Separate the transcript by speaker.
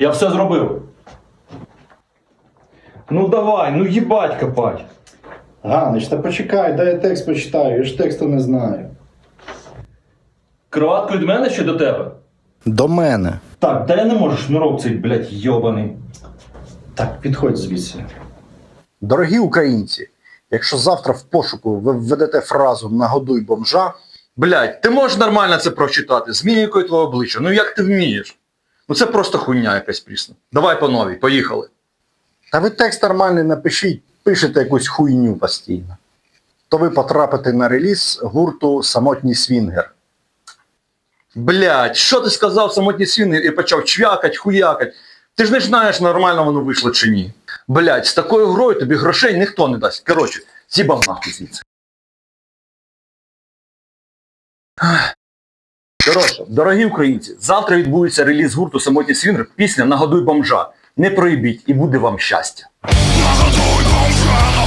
Speaker 1: Я все зробив. Ну давай, ну їбать копать.
Speaker 2: Ганич, та почекай, дай я текст почитаю, я ж тексту не знаю.
Speaker 1: Кроватку від мене чи до тебе?
Speaker 2: До мене.
Speaker 1: Так, я не можу шнурок цей, блядь, йобаний.
Speaker 2: Так, підходь звідси.
Speaker 3: Дорогі українці, якщо завтра в пошуку ви введете фразу нагодуй бомжа,
Speaker 4: Блядь, ти можеш нормально це прочитати з мімікою твого обличчя. Ну як ти вмієш? Ну це просто хуйня якась прісна. Давай по новій, поїхали.
Speaker 3: та ви текст нормальний напишіть, пишете якусь хуйню постійно, то ви потрапите на реліз гурту Самотній Свінгер.
Speaker 4: Блядь, що ти сказав самотній свінгер і почав чвякать, хуякать. Ти ж не знаєш, нормально воно вийшло чи ні. Блядь, з такою грою тобі грошей ніхто не дасть. Коротше, зібав нахуй звідси. Коротше, дорогі українці, завтра відбудеться реліз гурту Самотній Свінгер, пісня Нагодуй бомжа. Не проїбіть і буде вам щастя.
Speaker 5: Нагодуй бомжа,